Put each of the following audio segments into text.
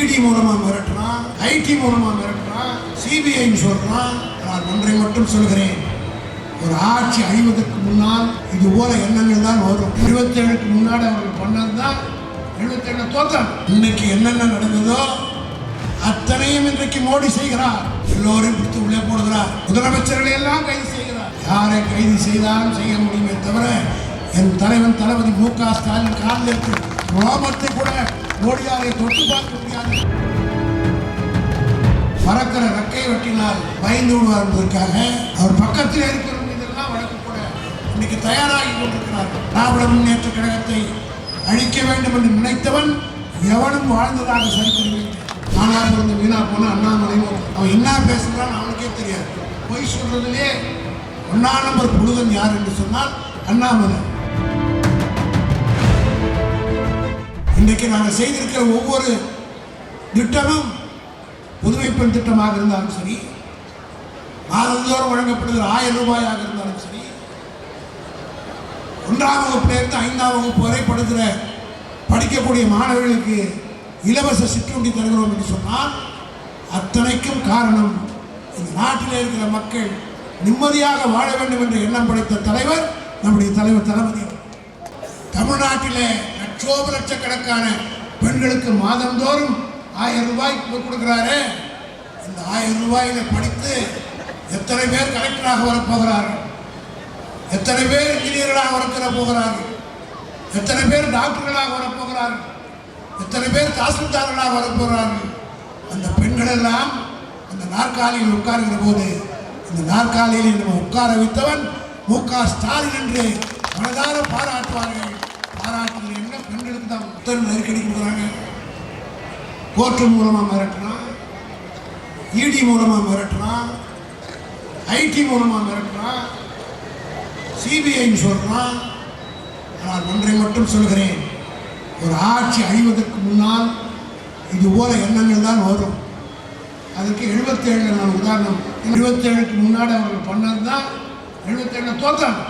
இடி மூலமா மிரட்டுறான் ஐடி மூலமா மிரட்டுறான் சிபிஐ சொல்றான். நான் ஒன்றை மட்டும் சொல்கிறேன். ஒரு ஆட்சி அழிவதற்கு முன்னால் இது போல எண்ணங்கள் தான் வரும். இருபத்தி ஏழுக்கு முன்னாடி அவர்கள் பண்ணது தான் எழுபத்தி ஏழு தோற்றம் இன்னைக்கு என்னென்ன நடந்ததோ அத்தனையும் இன்றைக்கு மோடி செய்கிறார். எல்லோரையும் பிடித்து உள்ளே போடுகிறார். முதலமைச்சர்களை எல்லாம் கைது செய்கிறார். யாரை கைது செய்தாலும் செய்ய முடியுமே தவிர என் தலைவன் தளபதி மு க ஸ்டாலின் காலில் இருக்கு ரோமத்தை கூட மோடியாவை தொட்டு பார்க்க முடியாது. பறக்கிற ரெக்கை வெட்டினால் பயந்து விடுவார் என்பதற்காக அவர் பக்கத்தில் இருக்கிற மீதெல்லாம் வழக்கு கூட இன்னைக்கு தயாராகி கொண்டிருக்கிறார். திராவிட முன்னேற்ற கழகத்தை அழிக்க வேண்டும் என்று நினைத்தவன் எவனும் வாழ்ந்ததாக சரித்திரமில்லை நானா பிறந்து வீணா போன அண்ணாமலை அவன் என்ன பேசுகிறான் அவனுக்கே தெரியாது. பொய் சொல்றதுலே ஒன்னா நம்பர் புழுதன் யார் என்று சொன்னால் அண்ணாமலை. இன்றைக்கு நாங்கள் செய்திருக்கிற ஒவ்வொரு திட்டமும் புதுமை பெண் திட்டமாக இருந்தாலும் சரி மாதந்தோறும் வழங்கப்படுகிற ஆயிரம் ரூபாயாக இருந்தாலும் சரி ஒன்றாம் வகுப்பிலிருந்து ஐந்தாம் வகுப்பு வரை படுகிற படிக்கக்கூடிய மாணவர்களுக்கு இலவச சிற்றுண்டி தருகிறோம் என்று சொன்னால் அத்தனைக்கும் காரணம் இந்த நாட்டில் இருக்கிற மக்கள் நிம்மதியாக வாழ வேண்டும் என்ற எண்ணம் படைத்த தலைவர் நம்முடைய தலைவர் தளபதி. தமிழ்நாட்டில் லட்சோப லட்சக்கணக்கான பெண்களுக்கு மாதந்தோறும் ஆயிரம் ரூபாய் கொடுக்குறாரு. இந்த ஆயிரம் ரூபாயில படித்து எத்தனை பேர் கலெக்டராக வரப்போகிறார்கள் எத்தனை பேர் இன்ஜினியர்களாக வரக்கிற போகிறார்கள்? எத்தனை பேர் டாக்டர்களாக வரப்போகிறார்கள் எத்தனை பேர் தாசில்தார்களாக வரப்போகிறார்கள் அந்த பெண்கள் எல்லாம் அந்த நாற்காலியில் உட்காருகிற போது இந்த நாற்காலியில் நம்ம உட்கார வைத்தவன் மு க ஸ்டாலின் என்று மனதார பாராட்டுவார்கள். பாராட்டுகிறேன் பெண்களுக்கு தான் உத்தரவு நெருக்கடி கொடுக்குறாங்க. கோர்ட்டு மூலமாக மிரட்டுறான். இடி மூலமாக மிரட்டுறான். ஐடி மூலமாக மிரட்டுறான். சிபிஐன்னு சொல்கிறான் ஆனால் ஒன்றை மட்டும் சொல்கிறேன். ஒரு ஆட்சி அழிவதற்கு முன்னால் இது போல எண்ணங்கள் தான் வரும். அதுக்கு எழுபத்தேழில் நான் உதாரணம். எழுபத்தேழுக்கு முன்னாடி அவர்கள் பண்ணது தான் எழுபத்தேழில் தோற்றாங்க.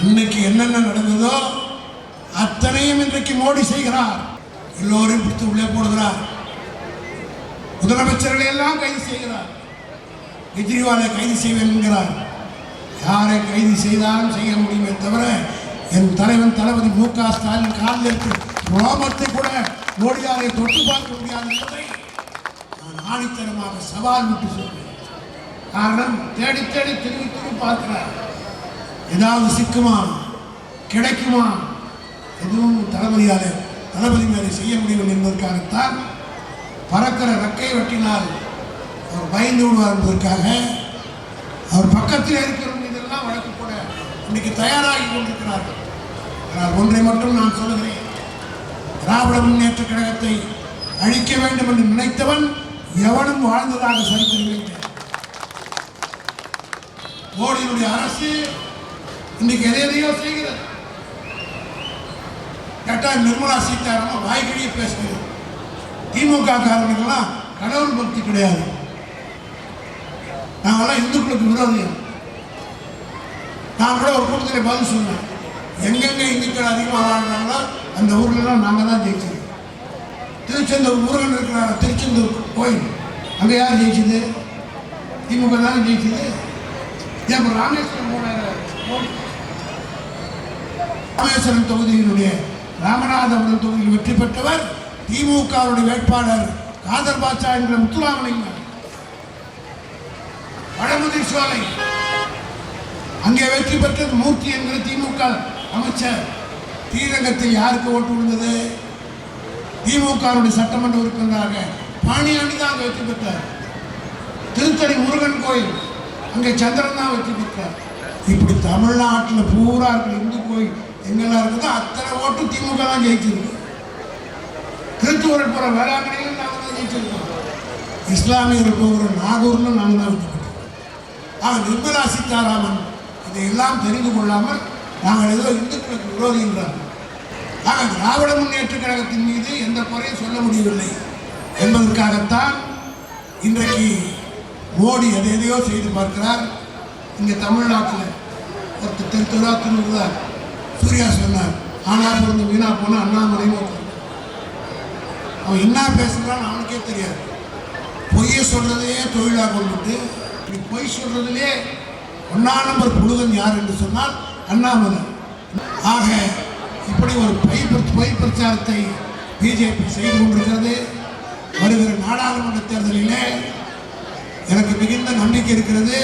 அன்னைக்கு என்னென்ன நடந்ததோ அத்தனையும் இன்றைக்கு மோடி செய்கிறார். எல்லோரையும் பிடித்து உள்ளே போடுகிறார். முதலமைச்சர்களை எல்லாம் கைது செய்கிறார். கெஜ்ரிவாலை கைது செய்வேன் என்கிறார் யாரை கைது செய்தாலும் செய்ய முடியுமே தவிர என் தலைவன் தளபதி மு க ஸ்டாலின் காலில் இருக்கு ரோமத்தை கூட மோடியாரை தொட்டு பார்க்க முடியாது என்பதை நான் ஆணித்தனமாக சவால் விட்டு சொல்கிறேன் காரணம் தேடி தேடி திரும்பி திரும்பி பார்க்கிறார். ஏதாவது சிக்குமா? கிடைக்குமா? எதுவும் தளபதியால் தளபதி மேலே செய்ய முடியவில்லை என்பதற்காகத்தான் பறக்கிற ரக்கை வெட்டினால் அவர் பயந்து விடுவார் என்பதற்காக அவர் பக்கத்தில் இருக்கிற இதெல்லாம் வழக்கு கூட இன்னைக்கு தயாராகி கொண்டிருக்கிறார்கள். ஆனால் ஒன்றை மட்டும் நான் சொல்லுகிறேன். திராவிட முன்னேற்ற கழகத்தை அழிக்க வேண்டும் என்று நினைத்தவன் எவனும் வாழ்ந்ததாக சரித்திரமில்லை மோடியினுடைய அரசு இன்னைக்கு எதை எதையோ செய்கிறது. கட்டாயம் நிர்மலா சீதாராமன் வாய்க்கடியே பேசுகிறது திமுக காரனுக்கெல்லாம் கடவுள் பக்தி கிடையாது. நாங்கெல்லாம் இந்துக்களுக்கு விரோதியம் நான் கூட ஒரு கூட்டத்தில் பதில் சொன்னேன். எங்கெங்கே இந்துக்கள் அதிகமாக ஆடுறாங்களோ அந்த ஊர்லலாம் நாங்கள் தான் ஜெயிச்சது. திருச்செந்தூர் முருகன் இருக்கிற திருச்செந்தூர் கோயில். அங்கே யார் ஜெயிச்சது? திமுக தானே ஜெயிச்சது. ஏன் ராமேஸ்வரம் போனாரு ராமேஸ்வரம் தொகுதியினுடைய ராமநாதபுரம் தொகுதியில் வெற்றி பெற்றவர் திமுகவுடைய வேட்பாளர் காதர் பாட்சா என்கிற முத்துராமலிங்கம் வடமுதிர் சோலை. அங்கே வெற்றி பெற்றது மூர்த்தி என்கிற திமுக அமைச்சர். ஸ்ரீரங்கத்தில் யாருக்கு ஓட்டு விழுந்தது? திமுகவுடைய சட்டமன்ற உறுப்பினராக பாணியாண்டி தான் அங்கே வெற்றி பெற்றார். திருத்தணி முருகன் கோயில் அங்கே சந்திரன் தான் வெற்றி பெற்றார். இப்படி தமிழ்நாட்டில் பூரா இருக்கிற இந்து கோயில் எங்கெல்லாம் இருக்குதோ அத்தனை ஓட்டு திமுக தான் ஜெயிச்சிருக்கோம் திருத்தூரில் போகிற வேளாங்கண்ணிலும் நாங்கள் தான் ஜெயிச்சிருக்கோம். இஸ்லாமியர் போகிற நாகூரில் நாங்கள் தான் வெற்றி ஆக நிர்மலா சீதாராமன் இதையெல்லாம் தெரிந்து கொள்ளாமல் நாங்கள் ஏதோ இந்துக்களுக்கு விரோதி என்றார்கள் ஆக திராவிட முன்னேற்ற கழகத்தின் மீது எந்த குறையும் சொல்ல முடியவில்லை என்பதற்காகத்தான் இன்றைக்கு மோடி எதை எதையோ செய்து பார்க்கிறார். இங்கே தமிழ்நாட்டில் ஒருத்தர் தெரு திருவிழா சூர்யா சொன்னார் ஆனா பிறந்து வீணா போன அண்ணாமலைன்னு அவன் என்ன பேசுகிறான்னு அவனுக்கே தெரியாது. பொய்யை சொல்கிறதையே தொழிலாக கொண்டுட்டு இப்படி பொய் சொல்கிறதுலே ஒன்றா நம்பர் புழுகன் யார் என்று சொன்னால் அண்ணாமலை. ஆக இப்படி ஒரு பொய் பொய் பிரச்சாரத்தை பிஜேபி செய்து கொண்டிருக்கிறது. வருகிற நாடாளுமன்ற தேர்தலிலே எனக்கு மிகுந்த நம்பிக்கை இருக்கிறது.